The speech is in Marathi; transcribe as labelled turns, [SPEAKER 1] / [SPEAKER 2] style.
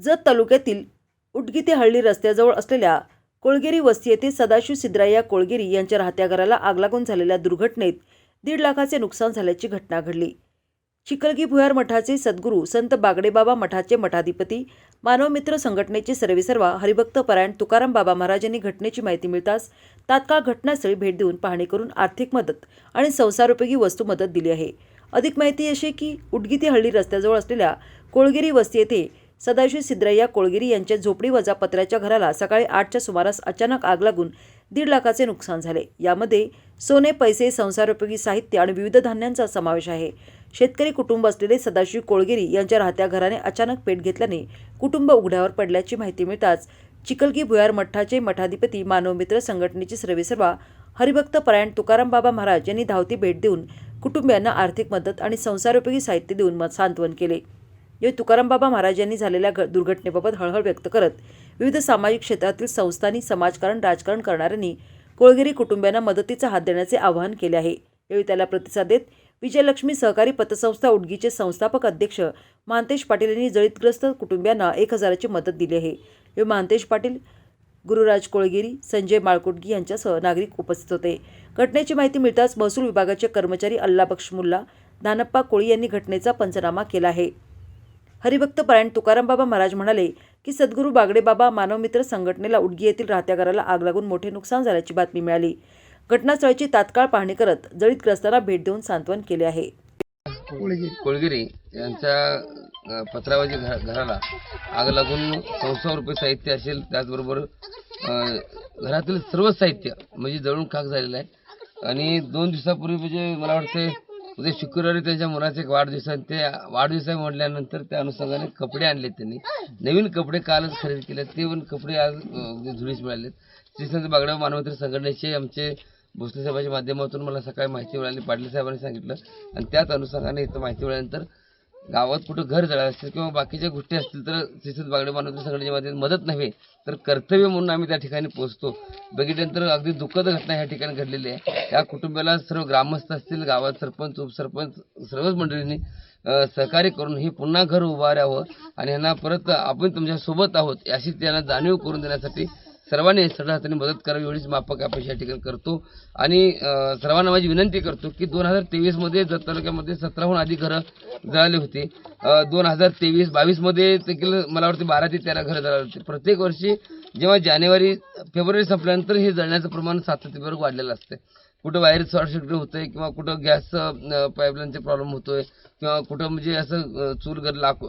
[SPEAKER 1] जत तालुक्यातील उटगी ते हळ्ळी रस्त्याजवळ असलेल्या कोळगेरी वस्ती येथे सदाशिव सिद्धराया कोळगेरी यांच्या राहत्या घराला आग लागून झालेल्या दुर्घटनेत दीड लाखाचे नुकसान झाल्याची घटना घडली. चिकलगी भुयार मठाचे सद्गुरू संत बागडेबाबा मठाचे मठाधिपती मानवमित्र संघटनेचे सर्वेसर्वा हरिभक्त परायण तुकाराम बाबा महाराज यांनी घटनेची माहिती मिळताच तात्काळ घटनास्थळी भेट देऊन पाहणी करून आर्थिक मदत आणि संसारोपयोगी वस्तू मदत दिली आहे. अधिक माहिती अशी की उडगी ते हळ्ळी रस्त्याजवळ असलेल्या कोळगिरी वस्ती येथे सदाशिव सिद्धराया कोळगिरी यांच्या झोपडी वजा पत्र्याच्या घराला सकाळी आठच्या सुमारास अचानक आग लागून दीड लाखाचे नुकसान झाले. यामध्ये सोने पैसे संसारोपयोगी साहित्य आणि विविध धान्यांचा समावेश आहे. शेतकरी कुटुंब असलेले सदाशिव कोळगिरी यांच्या राहत्या घराने अचानक पेट घेतल्याने कुटुंब उघड्यावर पडल्याची माहिती मिळताच चिकलगी भुयार मठाचे मठाधिपती मानवमित्र संघटनेचे सर्वेसर्वा हरिभक्त परायण तुकाराम बाबा महाराज यांनी धावती भेट देऊन कुटुंबियांना आर्थिक मदत आणि संसारोपयोगी साहित्य देऊन मत सांत्वन केले. यावेळी तुकाराम बाबा महाराज यांनी झालेल्या घ- दुर्घटनेबाबत हळहळ व्यक्त करत विविध सामाजिक क्षेत्रातील संस्थांनी समाजकारण राजकारण करणाऱ्यांनी कोळगिरी कुटुंबियांना मदतीचा हात देण्याचे आवाहन केले आहे. यावेळी त्याला प्रतिसाद देत विजयलक्ष्मी सहकारी पतसंस्था उडगीचे संस्थापक अध्यक्ष महांतेश पाटील यांनी जळीतग्रस्त कुटुंबियांना एक हजाराची मदत दिली आहे. यावेळी महांतेश पाटील गुरुराज कोळगिरी संजय माळकुटगी यांच्यासह नागरिक उपस्थित होते. घटनेची माहिती मिळताच महसूल विभागाचे कर्मचारी अल्लाबक्ष मुल्ला दानप्पा कोळी यांनी घटनेचा पंचनामा केला आहे. हरिभक्त परायण तुकाराम बाबा महाराज म्हणाले की सद्गुरू बागडे बाबा मानवमित्र संघटनेला उडगी येथील राहत्या घराला आग लागून मोठे नुकसान झाल्याची बातमी मिळाली. घटनास्थळाची तात्काळ पाहणी करत जळीतग्रस्तांना भेट देऊन सांत्वन केले आहे.
[SPEAKER 2] कोळगिरी. यांच्या अ, पत्रावरच्या घरा घराला आग लागून संस्था रुपये साहित्य असेल त्याचबरोबर घरातील सर्व साहित्य म्हणजे जळून खाक झालेलं आहे. आणि दोन दिवसापूर्वी म्हणजे मला वाटते उद्या शुक्रवारी त्यांच्या मुलाचा एक वाढदिवस आहे. ते वाढदिवस आहे म्हटल्यानंतर त्या अनुषंगाने कपडे आणले त्यांनी. नवीन कपडे कालच खरेदी केले. ते पण कपडे आज अ, म्हणजे धुळीस मिळालेत. श्रीसंत बागडा मानवमित्र संघटनेचे आमचे भोसले साहेबांच्या माध्यमातून मला सकाळी माहिती मिळाली. पाटील साहेबांनी सांगितलं. आणि त्याच अनुषंगाने इथं माहिती मिळाल्यानंतर गावात कुठं घर जळालं असेल किंवा बाकीच्या गोष्टी असतील तर तिथेच बागडे बांधून संघटनेच्या माध्यमातून मदत नव्हे तर कर्तव्य म्हणून आम्ही त्या ठिकाणी पोहोचतो. बघितल्यानंतर अगदी दुःखद घटना ह्या ठिकाणी घडलेली आहे. या कुटुंबाला सर्व ग्रामस्थ असतील गावात सरपंच उपसरपंच सर्वच मंडळींनी सहकार्य करून ही पुन्हा घर उभारावं आणि यांना परत आपण तुमच्यासोबत आहोत अशी त्यांना जाणीव करून देण्यासाठी सर्वांनी सरळ हाताने मदत करावी एवढीच माफक अपेक्षा या ठिकाणी करतो. आणि सर्वांना माझी विनंती करतो की दोन हजार तेवीसमध्ये जत तालुक्यामध्ये सतराहून अधिक घरं जळाले होते. दोन हजार तेवीस बावीसमध्ये देखील मला वाटते बारा ते तेरा घरं जळाले होते. प्रत्येक वर्षी जेव्हा जानेवारी फेब्रुवारी संपल्यानंतर हे जळण्याचं प्रमाण सातत्यावर वाढलेलं असते कुठं वायर शॉर्ट सर्किट होतंय किंवा कुठं गॅस पाईपलाईनचे प्रॉब्लेम होतोय किंवा कुठं म्हणजे असं चूल घर लाकू